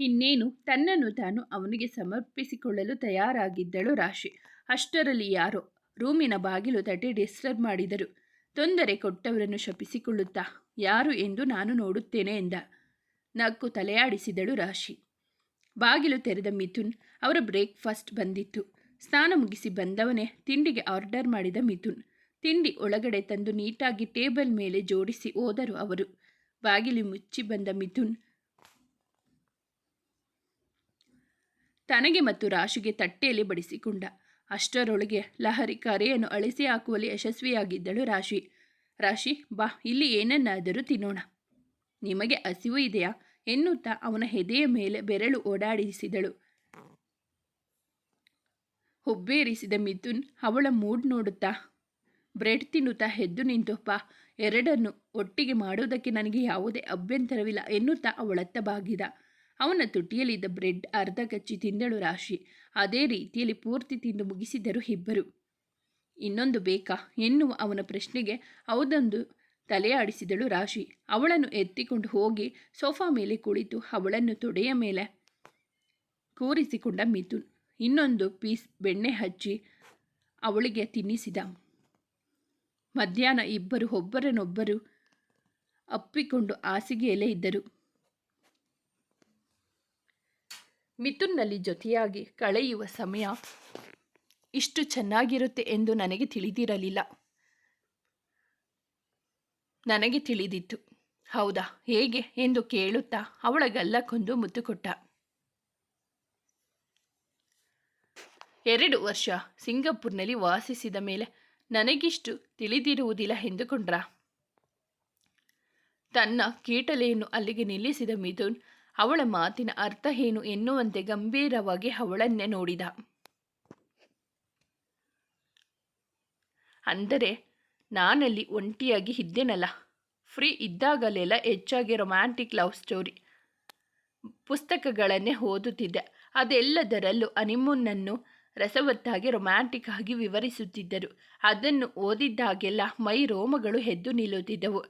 ಇನ್ನೇನು, ತನ್ನನ್ನು ತಾನು ಅವನಿಗೆ ಸಮರ್ಪಿಸಿಕೊಳ್ಳಲು ತಯಾರಾಗಿದ್ದಳು ರಾಶಿ. ಅಷ್ಟರಲ್ಲಿ ಯಾರೋ ರೂಮಿನ ಬಾಗಿಲು ತಟ್ಟಿ ಡಿಸ್ಟರ್ಬ್ ಮಾಡಿದರು. ತೊಂದರೆ ಕೊಟ್ಟವರನ್ನು ಶಪಿಸಿಕೊಳ್ಳುತ್ತಾ, ಯಾರು ಎಂದು ನಾನು ನೋಡುತ್ತೇನೆ ಎಂದ. ನಕ್ಕು ತಲೆಯಾಡಿಸಿದಳು ರಾಶಿ. ಬಾಗಿಲು ತೆರೆದ ಮಿಥುನ್ ಅವರ ಬ್ರೇಕ್ಫಾಸ್ಟ್ ಬಂದಿತ್ತು. ಸ್ನಾನ ಮುಗಿಸಿ ಬಂದವನೇ ತಿಂಡಿಗೆ ಆರ್ಡರ್ ಮಾಡಿದ ಮಿಥುನ್. ತಿಂಡಿ ಒಳಗಡೆ ತಂದು ನೀಟಾಗಿ ಟೇಬಲ್ ಮೇಲೆ ಜೋಡಿಸಿ ಹೋದರು ಅವರು. ಬಾಗಿಲು ಮುಚ್ಚಿ ಬಂದ ಮಿಥುನ್, ತನಗೆ ಮತ್ತು ರಾಶಿಗೆ ತಟ್ಟೆಯಲ್ಲಿ ಬಡಿಸಿಕೊಂಡ. ಅಷ್ಟರೊಳಗೆ ಲಹರಿ ಕರೆಯನ್ನು ಅಳಿಸಿ ಹಾಕುವಲ್ಲಿ ಯಶಸ್ವಿಯಾಗಿದ್ದಳು ರಾಶಿ. ರಾಶಿ, ಬಾ, ಇಲ್ಲಿ ಏನನ್ನಾದರೂ ತಿನ್ನೋಣ. ನಿಮಗೆ ಹಸಿವು ಇದೆಯಾ? ಎನ್ನುತ್ತಾ ಅವನ ಹೆದೆಯ ಮೇಲೆ ಬೆರಳು ಓಡಾಡಿಸಿದಳು. ಹುಬ್ಬೇರಿಸಿದ ಮಿಥುನ್ ಅವಳ ಮೂಡ್ ನೋಡುತ್ತಾ, ಬ್ರೆಡ್ ತಿನ್ನುತ್ತಾ ಎದ್ದು ಪಾ ಎರಡನ್ನು ಒಟ್ಟಿಗೆ ಮಾಡುವುದಕ್ಕೆ ನನಗೆ ಯಾವುದೇ ಅಭ್ಯಂತರವಿಲ್ಲ ಎನ್ನುತ್ತಾ ಅವಳತ್ತ ಬಾಗಿದ. ಅವನ ತುಟಿಯಲ್ಲಿದ್ದ ಬ್ರೆಡ್ ಅರ್ಧ ಕಚ್ಚಿ ತಿಂದಳು ರಾಶಿ, ಅದೇ ರೀತಿಯಲ್ಲಿ ಪೂರ್ತಿ ತಿಂದು ಮುಗಿಸಿದರು ಇಬ್ಬರು. ಇನ್ನೊಂದು ಬೇಕಾ ಎನ್ನುವ ಅವನ ಪ್ರಶ್ನೆಗೆ, ಹೌದೊಂದು ತಲೆಯಾಡಿಸಿದಳು ರಾಶಿ. ಅವಳನ್ನು ಎತ್ತಿಕೊಂಡು ಹೋಗಿ ಸೋಫಾ ಮೇಲೆ ಕುಳಿತು ಅವಳನ್ನು ತೊಡೆಯ ಮೇಲೆ ಕೂರಿಸಿಕೊಂಡ ಮಿಥುನ್. ಇನ್ನೊಂದು ಪೀಸ್ ಬೆಣ್ಣೆ ಹಚ್ಚಿ ಅವಳಿಗೆ ತಿನ್ನಿಸಿದ. ಮಧ್ಯಾಹ್ನ ಇಬ್ಬರು ಒಬ್ಬರನ್ನೊಬ್ಬರು ಅಪ್ಪಿಕೊಂಡು ಹಾಸಿಗೆಯಲ್ಲೇ ಇದ್ದರು. ಮಿಥುನ್ನಲ್ಲಿ ಜೊತೆಯಾಗಿ ಕಳೆಯುವ ಸಮಯ ಇಷ್ಟು ಚೆನ್ನಾಗಿರುತ್ತೆ ಎಂದು ನನಗೆ ತಿಳಿದಿರಲಿಲ್ಲ. ನನಗೆ ತಿಳಿದಿತ್ತು. ಹೌದಾ, ಹೇಗೆ ಎಂದು ಕೇಳುತ್ತಾ ಅವಳ ಗಲ್ಲಕ್ಕೊಂದು ಮುತ್ತು ಕೊಟ್ಟ ಎರಡು ವರ್ಷ ಸಿಂಗಾಪುರ್ನಲ್ಲಿ ವಾಸಿಸಿದ ಮೇಲೆ ನನಗಿಷ್ಟು ತಿಳಿದಿರುವುದಿಲ್ಲ ಎಂದುಕೊಂಡ್ರ? ತನ್ನ ಕೀಟಲೆಯನ್ನು ಅಲ್ಲಿಗೆ ನಿಲ್ಲಿಸಿದ ಮಿಥುನ್ ಅವಳ ಮಾತಿನ ಅರ್ಥ ಏನು ಎನ್ನುವಂತೆ ಗಂಭೀರವಾಗಿ ಅವಳನ್ನೇ ನೋಡಿದ. ಅಂದರೆ ನಾನಲ್ಲಿ ಒಂಟಿಯಾಗಿ ಇದ್ದೇನಲ್ಲ. ಫ್ರೀ ಇದ್ದಾಗಲೆಲ್ಲ ಹೆಚ್ಚಾಗಿ ರೊಮ್ಯಾಂಟಿಕ್ ಲವ್ ಸ್ಟೋರಿ ಪುಸ್ತಕಗಳನ್ನೇ ಓದುತ್ತಿದ್ದೆ. ಅದೆಲ್ಲದರಲ್ಲೂ ಅನಿಮುನ್ನನ್ನು ರಸವತ್ತಾಗಿ ರೊಮ್ಯಾಂಟಿಕ್ ಆಗಿ ವಿವರಿಸುತ್ತಿದ್ದರು. ಅದನ್ನು ಓದಿದ್ದಾಗೆಲ್ಲ ಮೈ ರೋಮಗಳು ಎದ್ದು ನಿಲ್ಲುತ್ತಿದ್ದವು.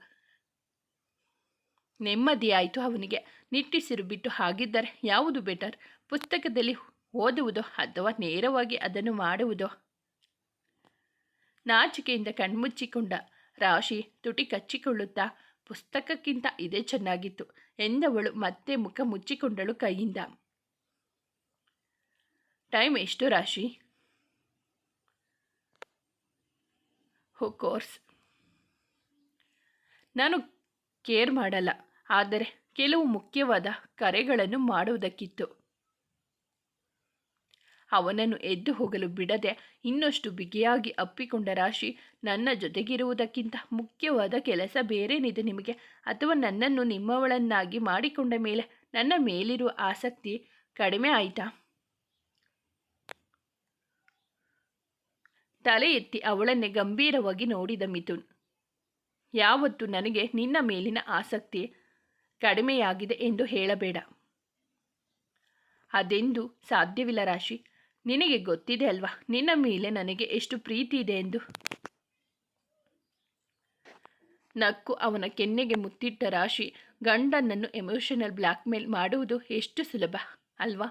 ನೆಮ್ಮದಿಯಾಯಿತು ಅವನಿಗೆ. ನಿಟ್ಟಿಸಿರು ಬಿಟ್ಟು ಹಾಗಿದ್ದರೆ ಯಾವುದು ಬೆಟರ್ ಪುಸ್ತಕದಲ್ಲಿ ಓದುವುದೋ ಅಥವಾ ನೇರವಾಗಿ ಅದನ್ನು ಮಾಡುವುದೋ? ನಾಚಿಕೆಯಿಂದ ಕಣ್ಮುಚ್ಚಿಕೊಂಡ. ರಾಶಿ ತುಟಿ ಕಚ್ಚಿಕೊಳ್ಳುತ್ತಾ ಪುಸ್ತಕಕ್ಕಿಂತ ಇದೇ ಚೆನ್ನಾಗಿತ್ತು ಎಂದವಳು ಮತ್ತೆ ಮುಖ ಮುಚ್ಚಿಕೊಂಡಳು ಕೈಯಿಂದ. ಟೈಮ್ ಎಷ್ಟು ರಾಶಿ? ಹೋ, ಕೋರ್ಸ್. ನಾನು ಕೇರ್ ಮಾಡಲ್ಲ, ಆದರೆ ಕೆಲವು ಮುಖ್ಯವಾದ ಕರೆಗಳನ್ನು ಮಾಡುವುದಕ್ಕಿತ್ತು. ಅವನನ್ನು ಎದ್ದು ಹೋಗಲು ಬಿಡದೆ ಇನ್ನಷ್ಟು ಬಿಗಿಯಾಗಿ ಅಪ್ಪಿಕೊಂಡ ರಾಶಿ ನನ್ನ ಜೊತೆಗಿರುವುದಕ್ಕಿಂತ ಮುಖ್ಯವಾದ ಕೆಲಸ ಬೇರೇನಿದೆ ನಿಮಗೆ? ಅಥವಾ ನನ್ನನ್ನು ನಿಮ್ಮವಳನ್ನಾಗಿ ಮಾಡಿಕೊಂಡ ಮೇಲೆ ನನ್ನ ಮೇಲಿರುವ ಆಸಕ್ತಿ ಕಡಿಮೆ ಆಯಿತಾ? ತಲೆ ಎತ್ತಿ ಅವಳನ್ನೇ ಗಂಭೀರವಾಗಿ ನೋಡಿದ ಮಿಥುನ್. ಯಾವತ್ತು ನನಗೆ ನಿನ್ನ ಮೇಲಿನ ಆಸಕ್ತಿ ಕಡಿಮೆಯಾಗಿದೆ ಎಂದು ಹೇಳಬೇಡ. ಅದೆಂದು ಸಾಧ್ಯವಿಲ್ಲ ರಾಶಿ. ನಿನಗೆ ಗೊತ್ತಿದೆ ಅಲ್ವಾ? ನಿನ್ನ ಮೇಲೆ ನನಗೆ ಎಷ್ಟು ಪ್ರೀತಿ ಇದೆ ಎಂದು? ನಕ್ಕು ಅವನ ಕೆನ್ನೆಗೆ ಮುತ್ತಿಟ್ಟ ರಾಶಿ ಗಂಡನನ್ನು ಎಮೋಷನಲ್ ಬ್ಲ್ಯಾಕ್ಮೇಲ್ ಮಾಡುವುದು ಎಷ್ಟು ಸುಲಭ ಅಲ್ವಾ?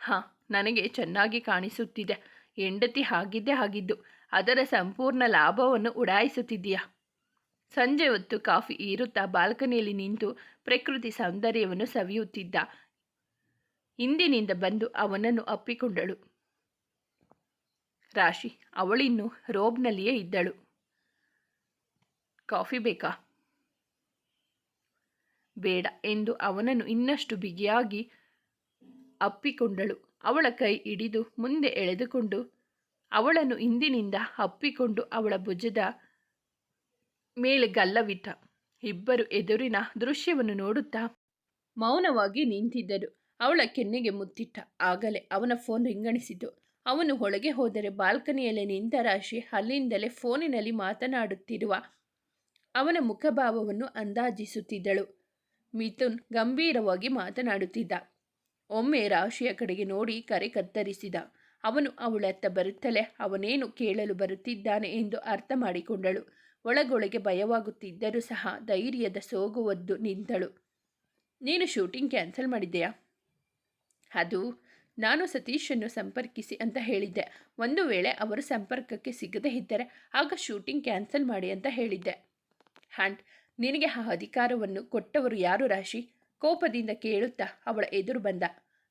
ಹಾಂ, ನನಗೆ ಚೆನ್ನಾಗಿ ಕಾಣಿಸುತ್ತಿದೆ. ಹೆಂಡತಿ ಹಾಗಿದ್ದೆ ಆಗಿದ್ದು ಅದರ ಸಂಪೂರ್ಣ ಲಾಭವನ್ನು ಉಡಾಯಿಸುತ್ತಿದ್ದೀಯಾ? ಸಂಜೆ ಹೊತ್ತು ಕಾಫಿ ಈರುತ್ತಾ ಬಾಲ್ಕನಿಯಲ್ಲಿ ನಿಂತು ಪ್ರಕೃತಿ ಸೌಂದರ್ಯವನ್ನು ಸವಿಯುತ್ತಿದ್ದ ಇಂದಿನಿಂದ ಬಂದು ಅವನನ್ನು ಅಪ್ಪಿಕೊಂಡಳು. ರಾಶಿ, ಅವಳಿನ್ನು ರೋಬ್ನಲ್ಲಿಯೇ ಇದ್ದಳು. ಕಾಫಿ ಬೇಕಾ? ಬೇಡ ಎಂದು ಅವನನ್ನು ಇನ್ನಷ್ಟು ಬಿಗಿಯಾಗಿ ಅಪ್ಪಿಕೊಂಡಳು. ಅವಳ ಕೈ ಹಿಡಿದು ಮುಂದೆ ಎಳೆದುಕೊಂಡು ಅವಳನ್ನು ಹಿಂದಿನಿಂದ ಅಪ್ಪಿಕೊಂಡು ಅವಳ ಭುಜದ ಮೇಲೆ ಗಲ್ಲವಿಟ್ಟ. ಇಬ್ಬರು ಎದುರಿನ ದೃಶ್ಯವನ್ನು ನೋಡುತ್ತಾ ಮೌನವಾಗಿ ನಿಂತಿದ್ದರು. ಅವಳ ಕೆನ್ನೆಗೆ ಮುತ್ತಿಟ್ಟ ಆಗಲೇ ಅವನ ಫೋನ್ ರಿಂಗಣಿಸಿತು. ಅವನು ಒಳಗೆ ಹೋದರೆ ಬಾಲ್ಕನಿಯಲ್ಲಿ ನಿಂತ ರಾಶಿ ಅಲ್ಲಿಂದಲೇ ಫೋನಿನಲ್ಲಿ ಮಾತನಾಡುತ್ತಿರುವ ಅವನ ಮುಖಭಾವವನ್ನು ಅಂದಾಜಿಸುತ್ತಿದ್ದಳು. ಮಿಥುನ್ ಗಂಭೀರವಾಗಿ ಮಾತನಾಡುತ್ತಿದ್ದ. ಒಮ್ಮೆ ರಾಶಿಯ ಕಡೆಗೆ ನೋಡಿ ಕರೆ ಕತ್ತರಿಸಿದ. ಅವನು ಅವಳತ್ತ ಬರುತ್ತಲೇ ಅವನೇನು ಕೇಳಲು ಬರುತ್ತಿದ್ದಾನೆ ಎಂದು ಅರ್ಥ ಮಾಡಿಕೊಂಡಳು. ಒಳಗೊಳಗೆ ಭಯವಾಗುತ್ತಿದ್ದರೂ ಸಹ ಧೈರ್ಯದ ಸೋಗುವದ್ದು ನಿಂತಳು. ನೀನು ಶೂಟಿಂಗ್ ಕ್ಯಾನ್ಸಲ್ ಮಾಡಿದೆಯಾ ಅದು ನಾನು ಸತೀಶನ್ನು ಸಂಪರ್ಕಿಸಿ ಅಂತ ಹೇಳಿದ್ದೆ. ಒಂದು ವೇಳೆ ಅವರು ಸಂಪರ್ಕಕ್ಕೆ ಸಿಗದೇ ಇದ್ದರೆ ಆಗ ಶೂಟಿಂಗ್ ಕ್ಯಾನ್ಸಲ್ ಮಾಡಿ ಅಂತ ಹೇಳಿದ್ದೆ. ಹ್ಯಾಂಡ್ ನಿನಗೆ ಆ ಅಧಿಕಾರವನ್ನು ಕೊಟ್ಟವರು ಯಾರು ರಾಶಿ? ಕೋಪದಿಂದ ಕೇಳುತ್ತಾ ಅವಳ ಎದುರು ಬಂದ.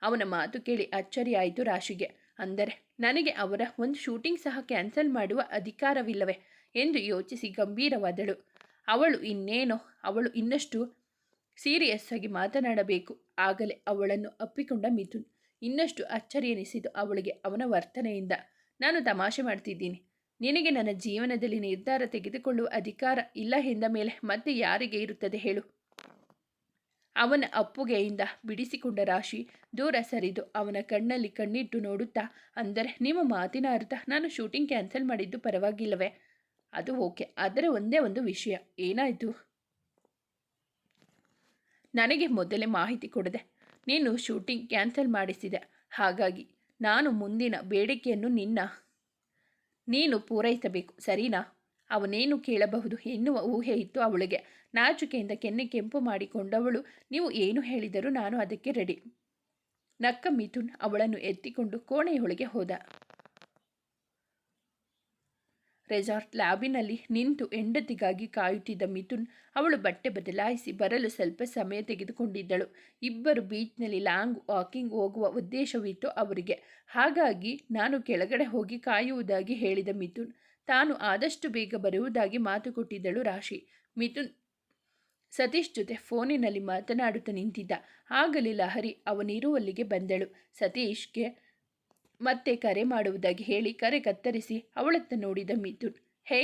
ಅವನ ಮಾತು ಕೇಳಿ ಅಚ್ಚರಿಯಾಯಿತು ರಾಶಿಗೆ. ಅಂದರೆ, ನನಗೆ ಅವರ ಒಂದು ಶೂಟಿಂಗ್ ಸಹ ಕ್ಯಾನ್ಸಲ್ ಮಾಡುವ ಅಧಿಕಾರವಿಲ್ಲವೇ ಎಂದು ಯೋಚಿಸಿ ಗಂಭೀರವಾದಳು. ಅವಳು ಇನ್ನೇನೋ, ಅವಳು ಇನ್ನಷ್ಟು ಸೀರಿಯಸ್ ಆಗಿ ಮಾತನಾಡಬೇಕು. ಆಗಲೇ ಅವಳನ್ನು ಅಪ್ಪಿಕೊಂಡ ಮಿಥುನ್. ಇನ್ನಷ್ಟು ಅಚ್ಚರಿ ಎನಿಸಿತು ಅವಳಿಗೆ ಅವನ ವರ್ತನೆಯಿಂದ. ನಾನು ತಮಾಷೆ ಮಾಡ್ತಿದ್ದೀನಿ. ನಿನಗೆ ನನ್ನ ಜೀವನದಲ್ಲಿ ನಿರ್ಧಾರ ತೆಗೆದುಕೊಳ್ಳುವ ಅಧಿಕಾರ ಇಲ್ಲ ಎಂದ ಮೇಲೆ ಮತ್ತೆ ಯಾರಿಗೆ ಇರುತ್ತದೆ ಹೇಳು. ಅವನ ಅಪ್ಪುಗೆಯಿಂದ ಬಿಡಿಸಿಕೊಂಡ ರಾಶಿ ದೂರ ಸರಿದು ಅವನ ಕಣ್ಣಲ್ಲಿ ಕಣ್ಣಿಟ್ಟು ನೋಡುತ್ತಾ ಅಂದರೆ, ನಿಮ್ಮ ಮಾತಿನ ಅರ್ಥ ನಾನು ಶೂಟಿಂಗ್ ಕ್ಯಾನ್ಸಲ್ ಮಾಡಿದ್ದು ಪರವಾಗಿಲ್ಲವೇ? ಅದು ಓಕೆ, ಆದರೆ ಒಂದೇ ಒಂದು ವಿಷಯ. ಏನಾಯಿತು? ನನಗೆ ಮೊದಲೇ ಮಾಹಿತಿ ಕೊಡದೆ. ನೀನು ಶೂಟಿಂಗ್ ಕ್ಯಾನ್ಸಲ್ ಮಾಡಿಸಿದೆ. ಹಾಗಾಗಿ ನಾನು ಮುಂದಿನ ಬೇಡಿಕೆಯನ್ನು ನಿನ್ನ ನೀನು ಪೂರೈಸಬೇಕು, ಸರಿನಾ? ಅವನೇನು ಕೇಳಬಹುದು ಎನ್ನುವ ಊಹೆ ಇತ್ತು ಅವಳಿಗೆ. ನಾಚುಕೆಯಿಂದ ಕೆನ್ನೆ ಕೆಂಪು ಮಾಡಿಕೊಂಡವಳು. ನೀವು ಏನು ಹೇಳಿದರೂ ನಾನು ಅದಕ್ಕೆ ರೆಡಿ. ನಕ್ಕ ಮಿಥುನ್ ಅವಳನ್ನು ಎತ್ತಿಕೊಂಡು ಕೋಣೆಯೊಳಗೆ ಹೋದ. ರೆಸಾರ್ಟ್ ಲ್ಯಾಬಿನಲ್ಲಿ ನಿಂತು ಹೆಂಡತಿಗಾಗಿ ಕಾಯುತ್ತಿದ್ದ ಮಿಥುನ್ ಅವಳು ಬಟ್ಟೆ ಬದಲಾಯಿಸಿ ಬರಲು ಸ್ವಲ್ಪ ಸಮಯ ತೆಗೆದುಕೊಂಡಿದ್ದಳು. ಇಬ್ಬರು ಬೀಚ್ನಲ್ಲಿ ಲಾಂಗ್ ವಾಕಿಂಗ್ ಹೋಗುವ ಉದ್ದೇಶವಿತ್ತು ಅವರಿಗೆ. ಹಾಗಾಗಿ ನಾನು ಕೆಳಗಡೆ ಹೋಗಿ ಕಾಯುವುದಾಗಿ ಹೇಳಿದ ಮಿಥುನ್, ತಾನು ಆದಷ್ಟು ಬೇಗ ಬರುವುದಾಗಿ ಮಾತು ಕೊಟ್ಟಿದ್ದಳು ರಾಶಿ. ಮಿಥುನ್ ಸತೀಶ್ ಜೊತೆ ಫೋನಿನಲ್ಲಿ ಮಾತನಾಡುತ್ತಾ ನಿಂತಿದ್ದ. ಆಗಲಿ ಲಹರಿ ಅವನಿರುವಲ್ಲಿಗೆ ಬಂದಳು. ಸತೀಶ್ಗೆ ಮತ್ತೆ ಕರೆ ಮಾಡುವುದಾಗಿ ಹೇಳಿ ಕರೆ ಕತ್ತರಿಸಿ ಅವಳತ್ತ ನೋಡಿದ ಮಿಥುನ್. ಹೇ!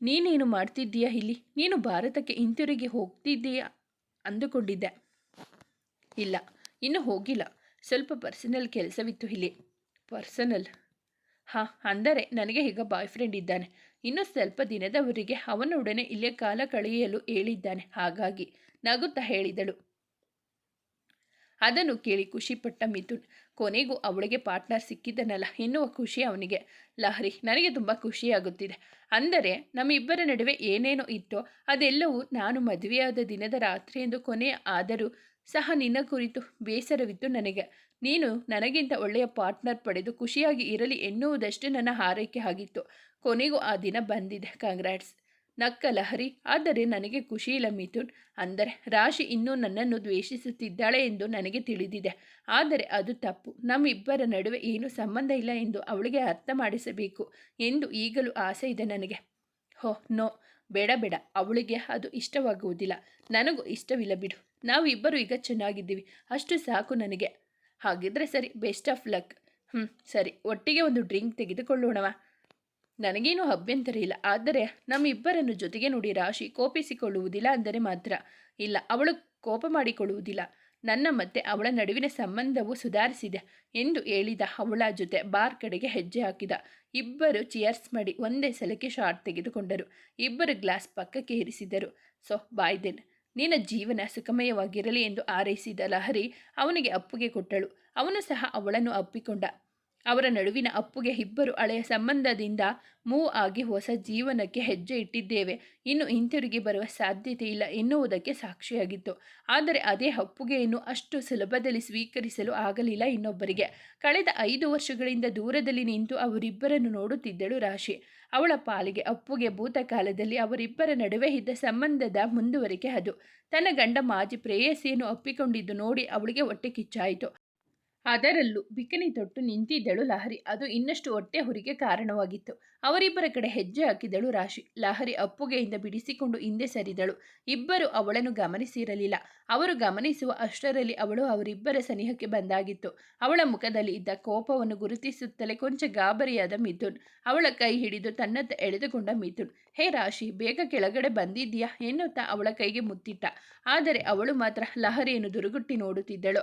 ನೀನೇನು ಮಾಡ್ತಿದ್ದೀಯಾ ಇಲ್ಲಿ? ನೀನು ಭಾರತಕ್ಕೆ ಹಿಂತಿರುಗಿ ಹೋಗ್ತಿದ್ದೀಯಾ? ಅಂದುಕೊಂಡಿದ್ದೆ. ಇಲ್ಲ, ಇನ್ನು ಹೋಗಿಲ್ಲ. ಸ್ವಲ್ಪ ಪರ್ಸನಲ್ ಕೆಲಸವಿತ್ತು ಇಲ್ಲಿ. ಪರ್ಸನಲ್ ಹಾಂ, ಅಂದರೆ ನನಗೆ ಈಗ ಬಾಯ್ ಫ್ರೆಂಡ್ ಇದ್ದಾನೆ. ಇನ್ನು ಸ್ವಲ್ಪ ದಿನದವರೆಗೆ ಅವನೊಡನೆ ಇಲ್ಲೇ ಕಾಲ ಕಳೆಯಲು ಹೇಳಿದ್ದಾನೆ. ಹಾಗಾಗಿ ನಗುತ್ತಾ ಹೇಳಿದಳು. ಅದನ್ನು ಕೇಳಿ ಖುಷಿಪಟ್ಟ ಮಿಥುನ್. ಕೊನೆಗೂ ಅವಳಿಗೆ ಪಾರ್ಟ್ನರ್ ಸಿಕ್ಕಿದ್ದನಲ್ಲ ಎನ್ನುವ ಖುಷಿ ಅವನಿಗೆ. ಲಹರಿ, ನನಗೆ ತುಂಬ ಖುಷಿಯಾಗುತ್ತಿದೆ. ಅಂದರೆ, ನಮ್ಮಿಬ್ಬರ ನಡುವೆ ಏನೇನೋ ಇತ್ತೋ, ಅದೆಲ್ಲವೂ ನಾನು ಮದುವೆಯಾದ ದಿನದ ರಾತ್ರಿ ಎಂದು ಕೊನೆ ಆದರೂ ಸಹ ನಿನ್ನ ಕುರಿತು ಬೇಸರವಿತ್ತು ನನಗೆ. ನೀನು ನನಗಿಂತ ಒಳ್ಳೆಯ ಪಾರ್ಟ್ನರ್ ಪಡೆದು ಖುಷಿಯಾಗಿ ಇರಲಿ ಎನ್ನುವುದಷ್ಟೇ ನನ್ನ ಹಾರೈಕೆ ಆಗಿತ್ತು. ಕೊನೆಗೂ ಆ ದಿನ ಬಂದಿದೆ. ಕಂಗ್ರಾಟ್ಸ್ ನಕ್ಕ ಲಹರಿ ಆದರೆ ನನಗೆ ಖುಷಿಯಿಲ್ಲ ಮಿಥುನ್ ಅಂದರೆ ರಾಶಿ ಇನ್ನೂ ನನ್ನನ್ನು ದ್ವೇಷಿಸುತ್ತಿದ್ದಾಳೆ ಎಂದು ನನಗೆ ತಿಳಿದಿದೆ. ಆದರೆ ಅದು ತಪ್ಪು. ನಮ್ಮಿಬ್ಬರ ನಡುವೆ ಏನು ಸಂಬಂಧ ಇಲ್ಲ ಎಂದು ಅವಳಿಗೆ ಅರ್ಥ ಮಾಡಿಸಬೇಕು ಎಂದು ಈಗಲೂ ಆಸೆ ಇದೆ ನನಗೆ. ಹೋ, ನೋ, ಬೇಡ ಬೇಡ. ಅವಳಿಗೆ ಅದು ಇಷ್ಟವಾಗುವುದಿಲ್ಲ. ನನಗೂ ಇಷ್ಟವಿಲ್ಲ ಬಿಡು. ನಾವಿಬ್ಬರು ಈಗ ಚೆನ್ನಾಗಿದ್ದೀವಿ. ಅಷ್ಟು ಸಾಕು ನನಗೆ. ಹಾಗಿದ್ರೆ ಸರಿ, ಬೆಸ್ಟ್ ಆಫ್ ಲಕ್. ಹ್ಞೂ ಸರಿ. ಒಟ್ಟಿಗೆ ಒಂದು ಡ್ರಿಂಕ್ ತೆಗೆದುಕೊಳ್ಳೋಣವಾ? ನನಗೇನು ಅಭ್ಯಂತರ ಇಲ್ಲ. ಆದರೆ ನಮ್ಮಿಬ್ಬರನ್ನು ಜೊತೆಗೆ ನೋಡಿ ರಾಶಿ ಕೋಪಿಸಿಕೊಳ್ಳುವುದಿಲ್ಲ ಅಂದರೆ ಮಾತ್ರ. ಇಲ್ಲ, ಅವಳು ಕೋಪ ಮಾಡಿಕೊಳ್ಳುವುದಿಲ್ಲ. ನನ್ನ ಮತ್ತೆ ಅವಳ ನಡುವಿನ ಸಂಬಂಧವು ಸುಧಾರಿಸಿದೆ ಎಂದು ಹೇಳಿದ ಅವಳ ಜೊತೆ ಬಾರ್ ಕಡೆಗೆ ಹೆಜ್ಜೆ ಹಾಕಿದ. ಇಬ್ಬರು ಚಿಯರ್ಸ್ ಮಾಡಿ ಒಂದೇ ಸಲಕ್ಕೆ ಶಾರ್ಟ್ ತೆಗೆದುಕೊಂಡರು. ಇಬ್ಬರು ಗ್ಲಾಸ್ ಪಕ್ಕಕ್ಕೆ ಇರಿಸಿದರು. ಸೊ ಬಾಯ್ ದೆನ್ ನಿನ್ನ ಜೀವನ ಸುಖಮಯವಾಗಿರಲಿ ಎಂದು ಆರೈಸಿದ ಲಹರಿ ಅವನಿಗೆ ಅಪ್ಪುಗೆ ಕೊಟ್ಟಳು. ಅವನು ಸಹ ಅವಳನ್ನು ಅಪ್ಪಿಕೊಂಡ. ಅವರ ನಡುವಿನ ಅಪ್ಪುಗೆ ಇಬ್ಬರು ಹಳೆಯ ಸಂಬಂಧದಿಂದ ಮೂವ್ ಆಗಿ ಹೊಸ ಜೀವನಕ್ಕೆ ಹೆಜ್ಜೆ ಇಟ್ಟಿದ್ದೇವೆ. ಇನ್ನು ಹಿಂತಿರುಗಿ ಬರುವ ಸಾಧ್ಯತೆ ಇಲ್ಲ ಎನ್ನುವುದಕ್ಕೆ ಸಾಕ್ಷಿಯಾಗಿತ್ತು. ಆದರೆ ಅದೇ ಅಪ್ಪುಗೆಯನ್ನು ಅಷ್ಟು ಸುಲಭದಲ್ಲಿ ಸ್ವೀಕರಿಸಲು ಆಗಲಿಲ್ಲ ಇನ್ನೊಬ್ಬರಿಗೆ. ಕಳೆದ ಐದು ವರ್ಷಗಳಿಂದ ದೂರದಲ್ಲಿ ನಿಂತು ಅವರಿಬ್ಬರನ್ನು ನೋಡುತ್ತಿದ್ದಳು ರಾಶಿ. ಅವಳ ಪಾಲಿಗೆ ಅಪ್ಪುಗೆ ಭೂತಕಾಲದಲ್ಲಿ ಅವರಿಬ್ಬರ ನಡುವೆ ಇದ್ದ ಸಂಬಂಧದ ಮುಂದುವರಿಕೆ ಅದು. ತನ್ನ ಗಂಡ ಮಾಜಿ ಪ್ರೇಯಸಿಯನ್ನು ಅಪ್ಪಿಕೊಂಡಿದ್ದು ನೋಡಿ ಅವಳಿಗೆ ಹೊಟ್ಟೆ ಕಿಚ್ಚಾಯಿತು. ಅದರಲ್ಲೂ ಬಿಕನಿ ತೊಟ್ಟು ನಿಂತಿದ್ದಳು ಲಹರಿ. ಅದು ಇನ್ನಷ್ಟು ಹೊಟ್ಟೆ ಹುರಿಗೆ ಕಾರಣವಾಗಿತ್ತು. ಅವರಿಬ್ಬರ ಕಡೆ ಹೆಜ್ಜೆ ಹಾಕಿದಳು ರಾಶಿ. ಲಹರಿ ಅಪ್ಪುಗೆಯಿಂದ ಬಿಡಿಸಿಕೊಂಡು ಹಿಂದೆ ಸರಿದಳು. ಇಬ್ಬರು ಅವಳನ್ನು ಗಮನಿಸಿರಲಿಲ್ಲ. ಅವರು ಗಮನಿಸುವ ಅಷ್ಟರಲ್ಲಿ ಅವಳು ಅವರಿಬ್ಬರ ಸನಿಹಕ್ಕೆ ಬಂದಾಗಿತ್ತು. ಅವಳ ಮುಖದಲ್ಲಿ ಇದ್ದ ಕೋಪವನ್ನು ಗುರುತಿಸುತ್ತಲೇ ಕೊಂಚ ಗಾಬರಿಯಾದ ಮಿಥುನ್. ಅವಳ ಕೈ ಹಿಡಿದು ತನ್ನತ್ತ ಎಳೆದುಕೊಂಡ ಮಿಥುನ್. ಹೇ ರಾಶಿ, ಬೇಗ ಕೆಳಗಡೆ ಬಂದಿದ್ದೀಯಾ? ಎನ್ನುತ್ತಾ ಅವಳ ಕೈಗೆ ಮುತ್ತಿಟ್ಟ. ಆದರೆ ಅವಳು ಮಾತ್ರ ಲಹರಿಯನ್ನು ದುರುಗುಟ್ಟಿ ನೋಡುತ್ತಿದ್ದಳು.